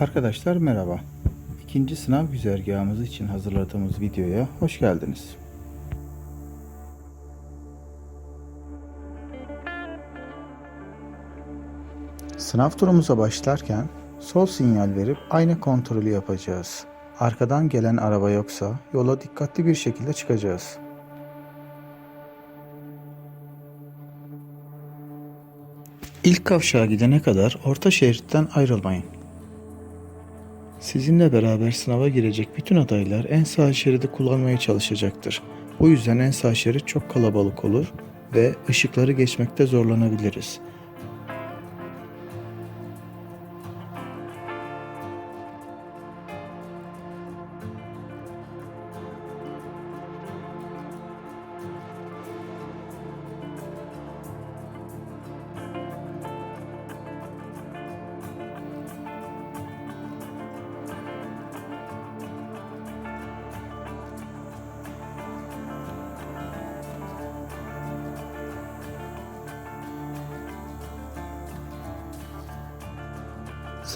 Arkadaşlar merhaba. İkinci sınav güzergahımız için hazırladığımız videoya hoş geldiniz. Sınav turumuza başlarken sol sinyal verip ayna kontrolü yapacağız. Arkadan gelen araba yoksa yola dikkatli bir şekilde çıkacağız. İlk kavşağa gidene kadar orta şeritten ayrılmayın. Sizinle beraber sınava girecek bütün adaylar en sağ şeridi kullanmaya çalışacaktır. Bu yüzden en sağ şerit çok kalabalık olur ve ışıkları geçmekte zorlanabiliriz.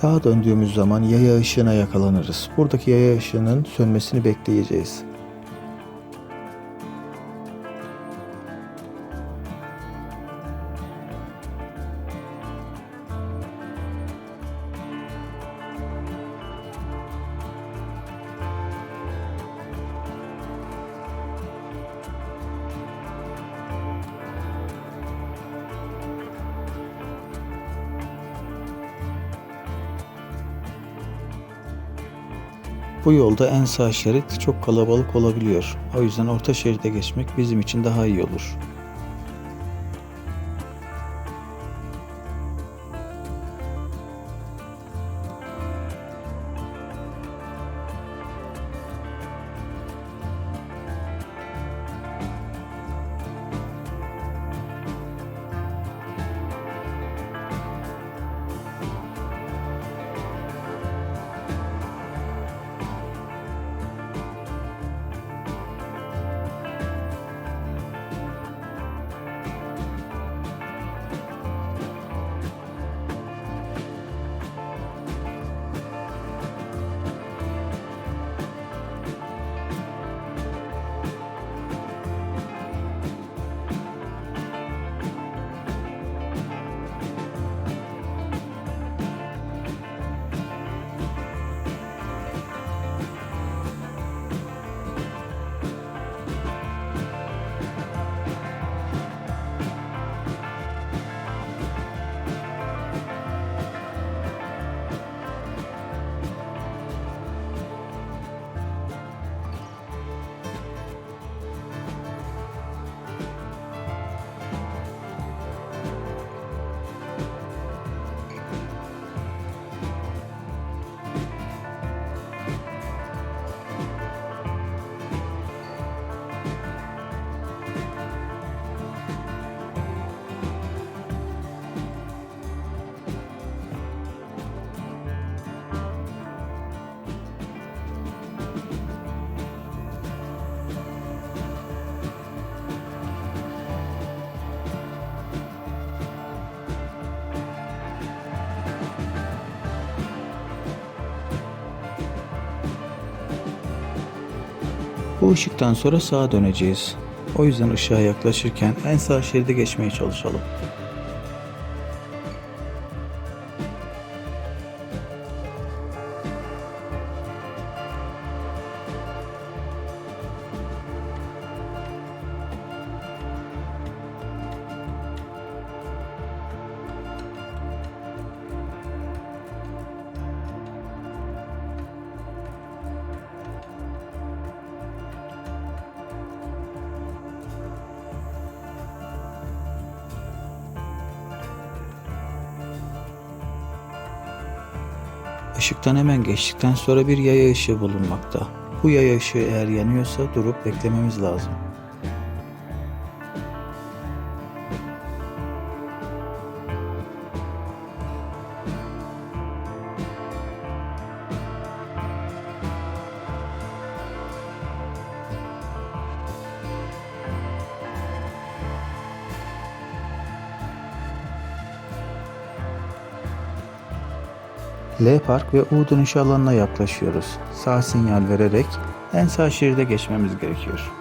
Sağa döndüğümüz zaman yaya ışığına yakalanırız. Buradaki yaya ışığının sönmesini bekleyeceğiz. Bu yolda en sağ şerit çok kalabalık olabiliyor. O yüzden orta şeride geçmek bizim için daha iyi olur. Işıktan sonra sağa döneceğiz. O yüzden ışığa yaklaşırken en sağ şeride geçmeye çalışalım. Işıktan hemen geçtikten sonra bir yaya ışığı bulunmakta. Bu yaya ışığı eğer yanıyorsa durup beklememiz lazım. L park ve U dönüş alanına yaklaşıyoruz. Sağ sinyal vererek en sağ şeride geçmemiz gerekiyor.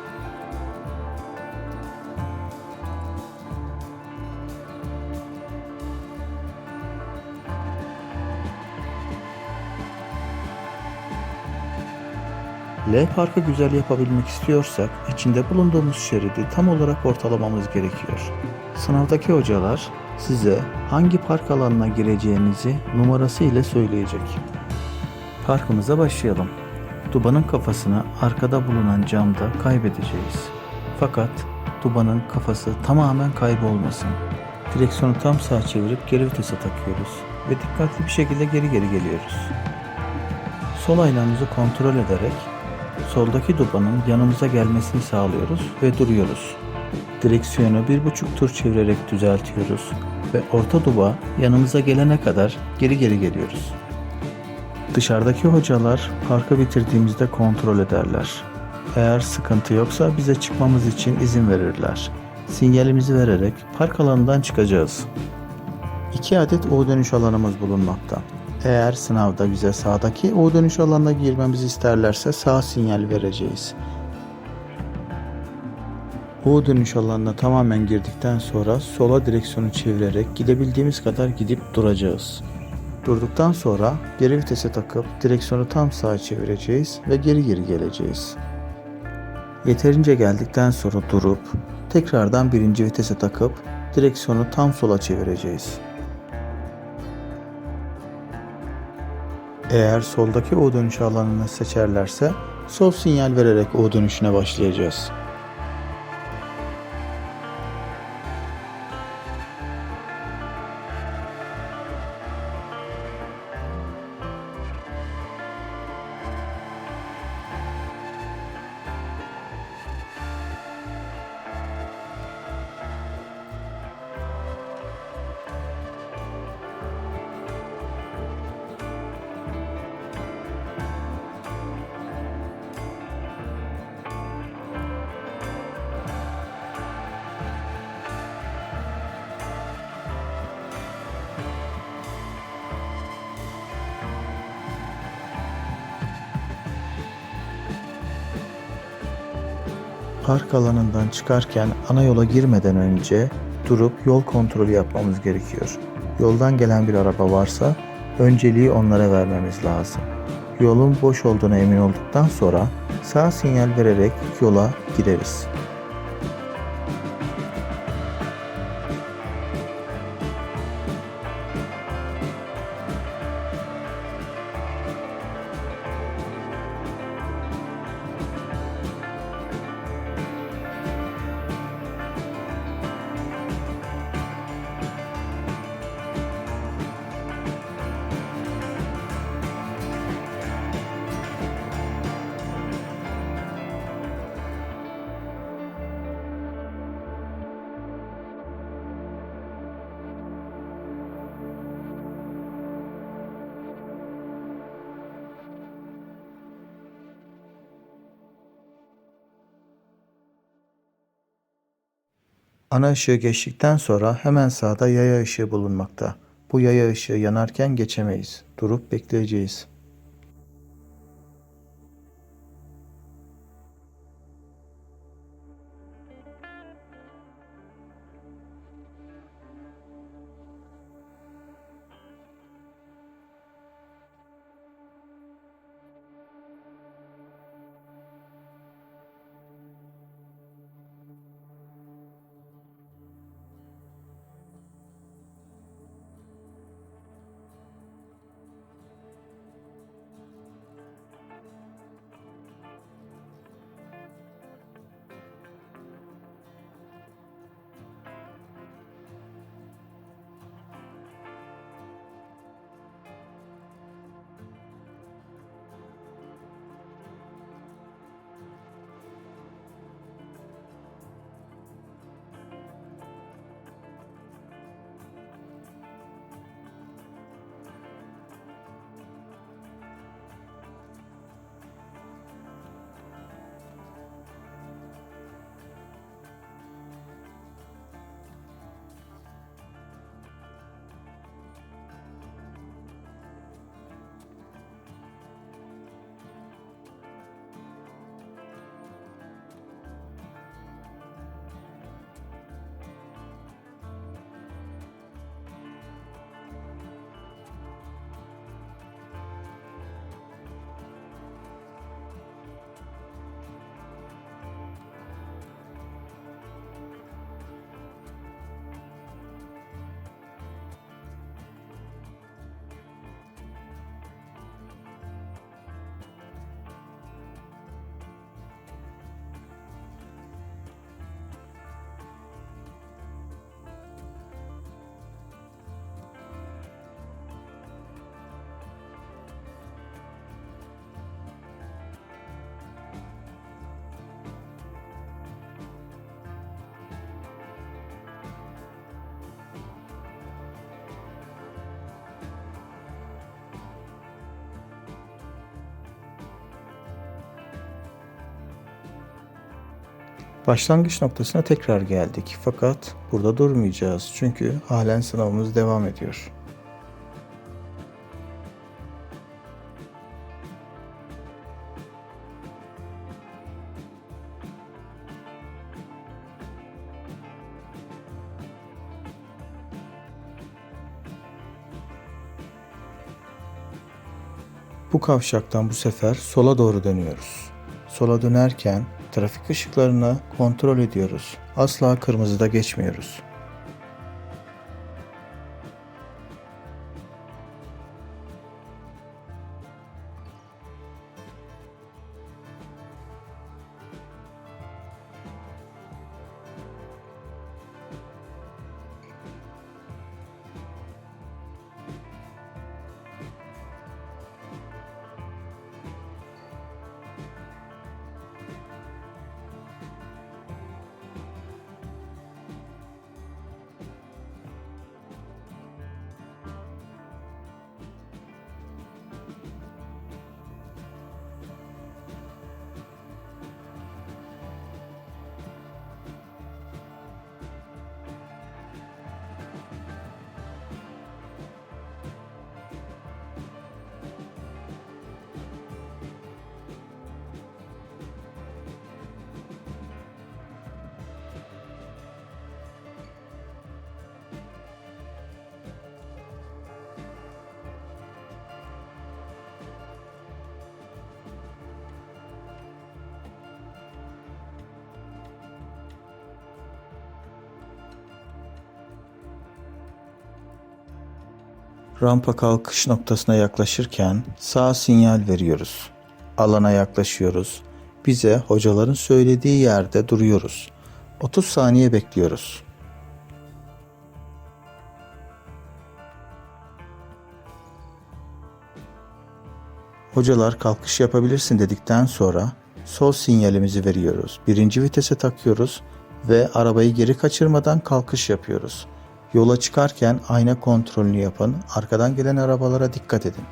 L parkı güzel yapabilmek istiyorsak içinde bulunduğumuz şeridi tam olarak ortalamamız gerekiyor. Sınavdaki hocalar size hangi park alanına gireceğinizi numarası ile söyleyecek. Parkımıza başlayalım. Dubanın kafasını arkada bulunan camda kaybedeceğiz. Fakat dubanın kafası tamamen kaybolmasın. Direksiyonu tam sağa çevirip geri vitese takıyoruz ve dikkatli bir şekilde geri geri geliyoruz. Sol aynamızı kontrol ederek soldaki dubanın yanımıza gelmesini sağlıyoruz ve duruyoruz. Direksiyonu bir buçuk tur çevirerek düzeltiyoruz ve orta duba yanımıza gelene kadar geri geri geliyoruz. Dışarıdaki hocalar parkı bitirdiğimizde kontrol ederler. Eğer sıkıntı yoksa bize çıkmamız için izin verirler. Sinyalimizi vererek park alanından çıkacağız. 2 adet U dönüş alanımız bulunmakta. Eğer sınavda bize sağdaki U dönüş alanına girmemizi isterlerse sağ sinyal vereceğiz. U dönüş alanına tamamen girdikten sonra sola direksiyonu çevirerek gidebildiğimiz kadar gidip duracağız. Durduktan sonra geri vitese takıp direksiyonu tam sağa çevireceğiz ve geri geri geleceğiz. Yeterince geldikten sonra durup tekrardan birinci vitese takıp direksiyonu tam sola çevireceğiz. Eğer soldaki O dönüş alanını seçerlerse sol sinyal vererek O dönüşüne başlayacağız. Park alanından çıkarken ana yola girmeden önce durup yol kontrolü yapmamız gerekiyor. Yoldan gelen bir araba varsa önceliği onlara vermemiz lazım. Yolun boş olduğuna emin olduktan sonra sağ sinyal vererek yola gireriz. Ana ışığı geçtikten sonra hemen sağda yaya ışığı bulunmakta. Bu yaya ışığı yanarken geçemeyiz. Durup bekleyeceğiz. Başlangıç noktasına tekrar geldik fakat burada durmayacağız çünkü halen sınavımız devam ediyor. Bu kavşaktan bu sefer sola doğru dönüyoruz. Sola dönerken trafik ışıklarını kontrol ediyoruz. Asla kırmızıda geçmiyoruz. Rampa kalkış noktasına yaklaşırken sağ sinyal veriyoruz. Alana yaklaşıyoruz. Bize hocaların söylediği yerde duruyoruz. 30 saniye bekliyoruz. Hocalar kalkış yapabilirsin dedikten sonra sol sinyalimizi veriyoruz. Birinci vitese takıyoruz ve arabayı geri kaçırmadan kalkış yapıyoruz. Yola çıkarken ayna kontrolünü yapın. Arkadan gelen arabalara dikkat edin.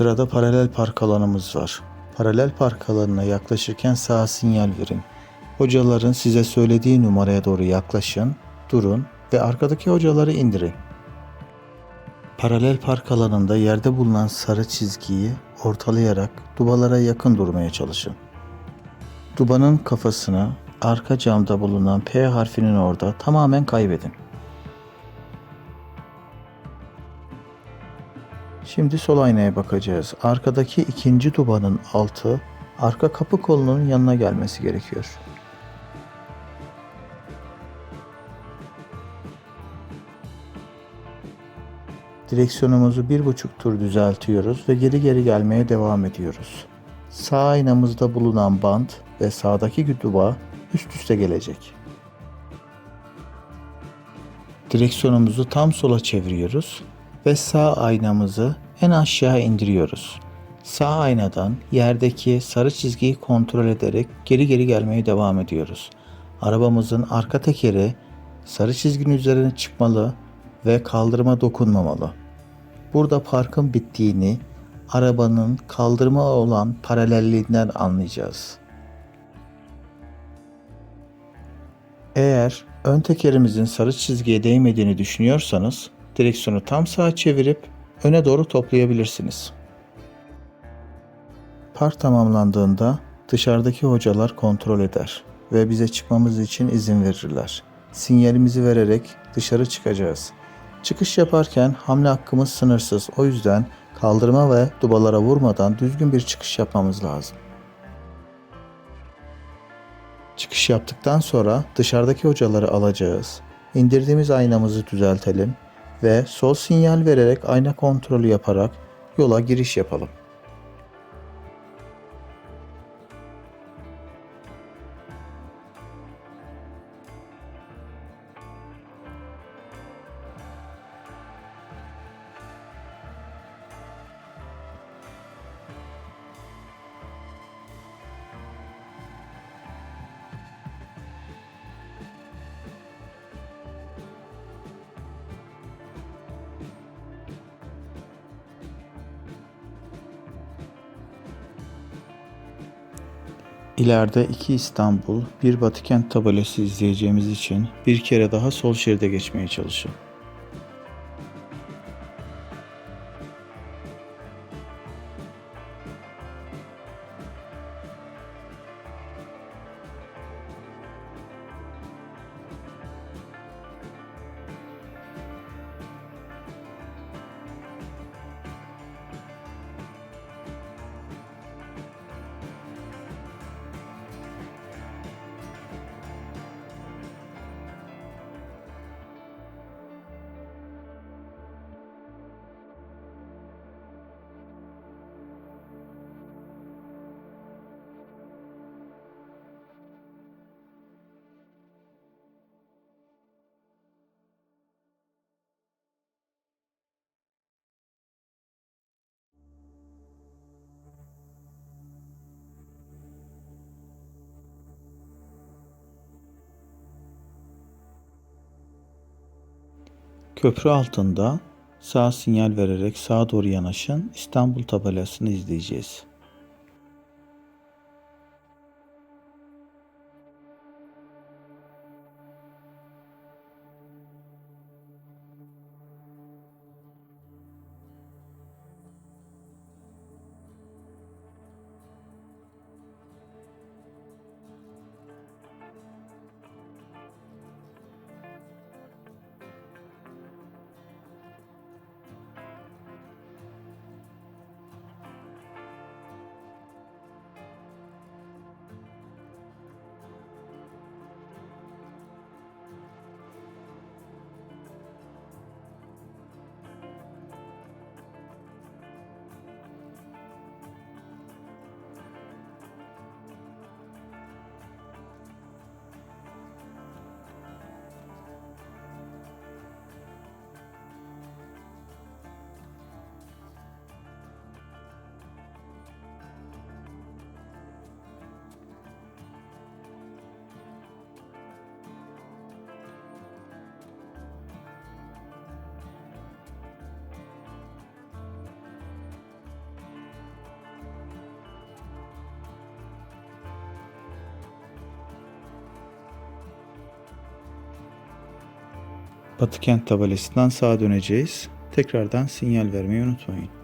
Sırada paralel park alanımız var. Paralel park alanına yaklaşırken sağ sinyal verin. Hocaların size söylediği numaraya doğru yaklaşın, durun ve arkadaki hocaları indirin. Paralel park alanında yerde bulunan sarı çizgiyi ortalayarak dubalara yakın durmaya çalışın. Dubanın kafasını arka camda bulunan P harfinin orada tamamen kaybedin. Şimdi sol aynaya bakacağız. Arkadaki ikinci dubanın altı arka kapı kolunun yanına gelmesi gerekiyor. Direksiyonumuzu bir buçuk tur düzeltiyoruz ve geri geri gelmeye devam ediyoruz. Sağ aynamızda bulunan bant ve sağdaki duba üst üste gelecek. Direksiyonumuzu tam sola çeviriyoruz ve sağ aynamızı en aşağı indiriyoruz. Sağ aynadan yerdeki sarı çizgiyi kontrol ederek geri geri gelmeye devam ediyoruz. Arabamızın arka tekeri sarı çizginin üzerine çıkmalı ve kaldırıma dokunmamalı. Burada parkın bittiğini arabanın kaldırıma olan paralelliğinden anlayacağız. Eğer ön tekerimizin sarı çizgiye değmediğini düşünüyorsanız direksiyonu tam sağa çevirip öne doğru toplayabilirsiniz. Park tamamlandığında dışarıdaki hocalar kontrol eder ve bize çıkmamız için izin verirler. Sinyalimizi vererek dışarı çıkacağız. Çıkış yaparken hamle hakkımız sınırsız. O yüzden kaldırma ve dubalara vurmadan düzgün bir çıkış yapmamız lazım. Çıkış yaptıktan sonra dışarıdaki hocaları alacağız. İndirdiğimiz aynamızı düzeltelim ve sol sinyal vererek ayna kontrolü yaparak yola giriş yapalım. İleride iki İstanbul, bir Batıkent tabelası izleyeceğimiz için bir kere daha sol şeride geçmeye çalışın. Köprü altında sağ sinyal vererek sağa doğru yanaşın. İstanbul tabelasını izleyeceğiz. Batıkent tabelasından sağa döneceğiz. Tekrardan sinyal vermeyi unutmayın.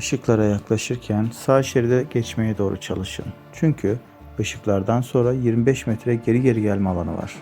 Işıklara yaklaşırken sağ şeride geçmeye doğru çalışın. Çünkü ışıklardan sonra 25 metre geri geri gelme alanı var.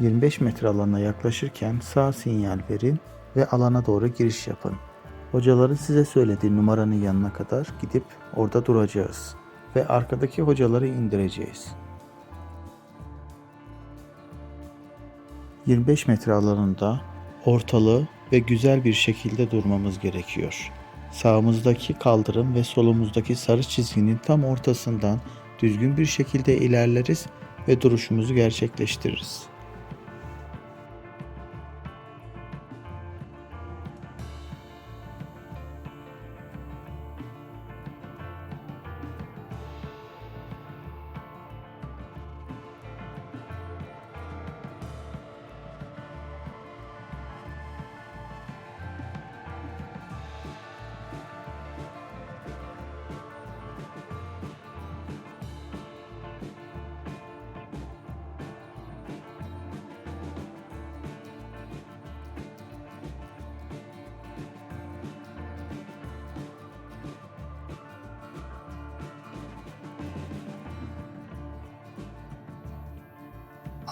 25 metre alana yaklaşırken sağ sinyal verin ve alana doğru giriş yapın. Hocaların size söylediği numaranın yanına kadar gidip orada duracağız ve arkadaki hocaları indireceğiz. 25 metre alanında ortalı ve güzel bir şekilde durmamız gerekiyor. Sağımızdaki kaldırım ve solumuzdaki sarı çizginin tam ortasından düzgün bir şekilde ilerleriz ve duruşumuzu gerçekleştiririz.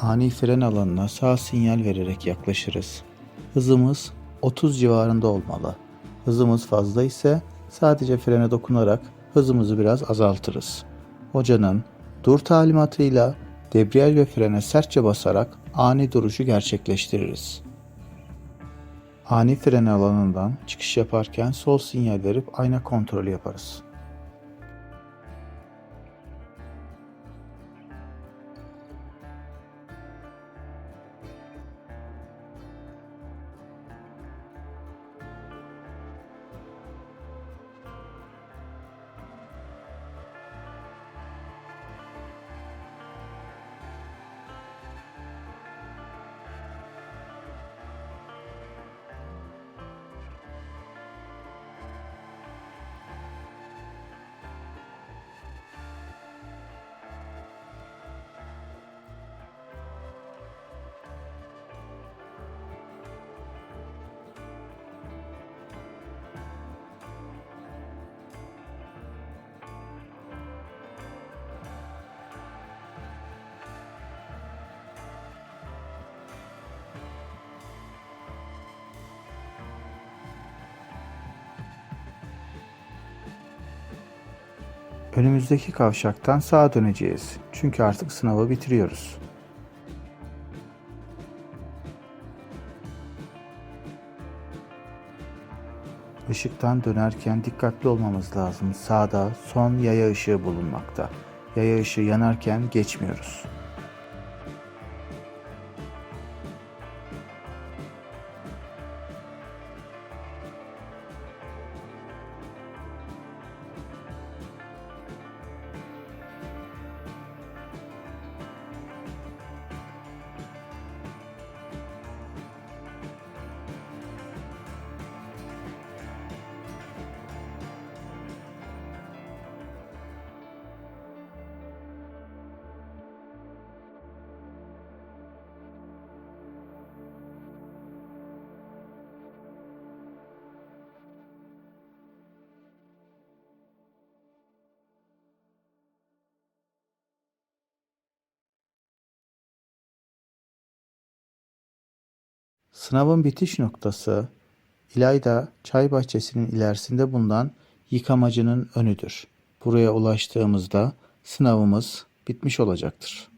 Ani fren alanına sağ sinyal vererek yaklaşırız. Hızımız 30 civarında olmalı. Hızımız fazla ise sadece frene dokunarak hızımızı biraz azaltırız. Hocanın dur talimatıyla debriyaj ve frene sertçe basarak ani duruşu gerçekleştiririz. Ani fren alanından çıkış yaparken sol sinyal verip ayna kontrolü yaparız. Önümüzdeki kavşaktan sağa döneceğiz. Çünkü artık sınavı bitiriyoruz. Işıktan dönerken dikkatli olmamız lazım. Sağda son yaya ışığı bulunmakta. Yaya ışığı yanarken geçmiyoruz. Sınavın bitiş noktası İlayda çay bahçesinin ilerisinde bulunan yıkamacının önüdür. Buraya ulaştığımızda sınavımız bitmiş olacaktır.